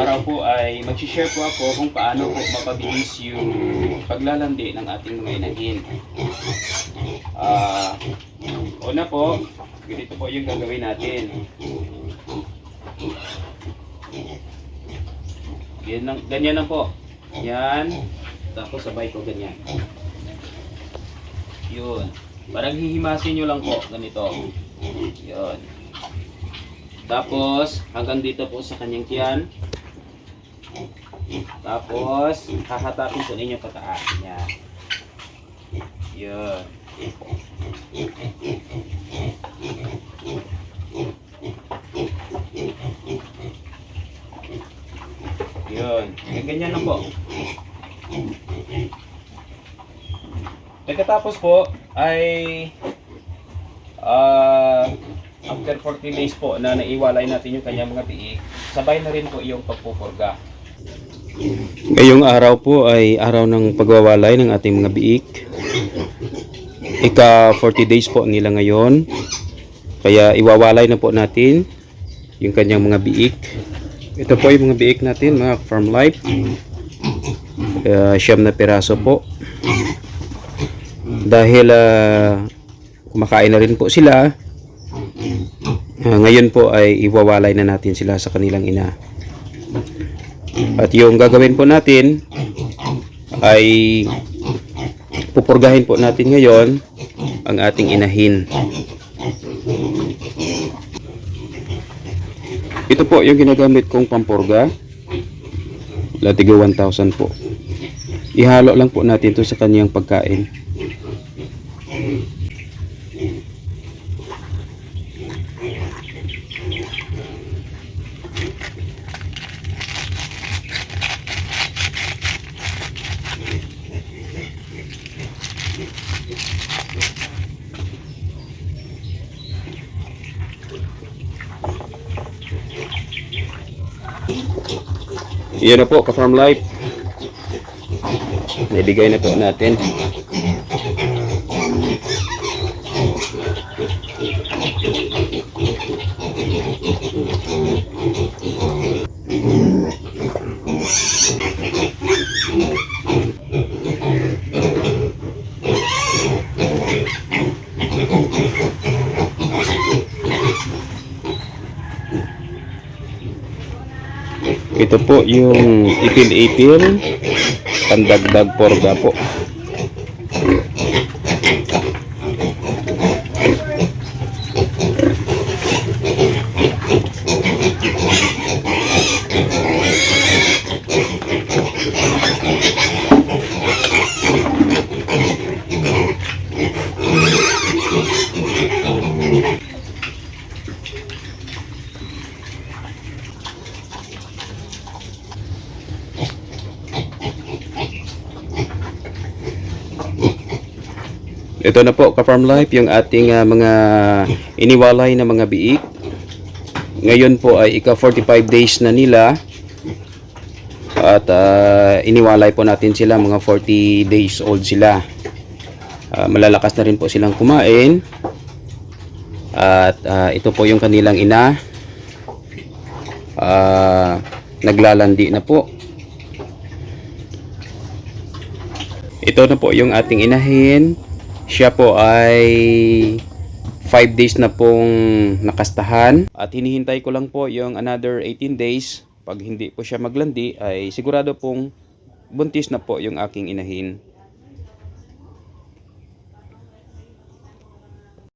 araw po ay mag-share po ako kung paano po mapabilis yung paglalandi ng ating mga inahin. Ah, una po, ganito po yung gagawin natin. Yan lang, ganyan lang po. Yan. Tapos sabay ko ganyan. Yun. Parang hihimasin nyo lang po. Ganito. Yun. Tapos, hanggang dito po sa kanyang tiyan. Tapos, hahatapin po ninyo pataas. Yan. Yun. Yun. Yung ganyan lang po. Pagkatapos po ay ah after 40 days po na naiwalay natin yung kanyang mga tiik, sabay na rin po yung pagpupurga. Ngayong araw po ay araw ng pagwawalay ng ating mga biik. Ika 40 days po nila ngayon. Kaya iwawalay na po natin yung kanyang mga biik. Ito po yung mga biik natin, mga farm life. Uh, siyam na piraso po. Dahil ah, kumakain na rin po sila, ah, ngayon po ay iwawalay na natin sila sa kanilang ina. At yung gagawin po natin ay pupurgahin po natin ngayon ang ating inahin. Ito po yung ginagamit kong pampurga. Latigo 1,000 po. Ihalo lang po natin to sa kanyang pagkain. Yan na po, ka-farm life. Nabigay na po natin. Ito po yung ipil-ipil pandagdag porga po. Ito na po, ka-farm life, yung ating ah, mga iniwalay na mga biik. Ngayon po ay ika 45 days na nila. At ah, iniwalay po natin sila, mga 40 days old sila. Ah, malalakas na rin po silang kumain. At ah, ito po yung kanilang ina. Ah, naglalandi na po. Ito na po yung ating inahin. Siya po ay 5 days na pong nakastahan. At hinihintay ko lang po yung another 18 days. Pag hindi po siya maglandi ay sigurado pong buntis na po yung aking inahin.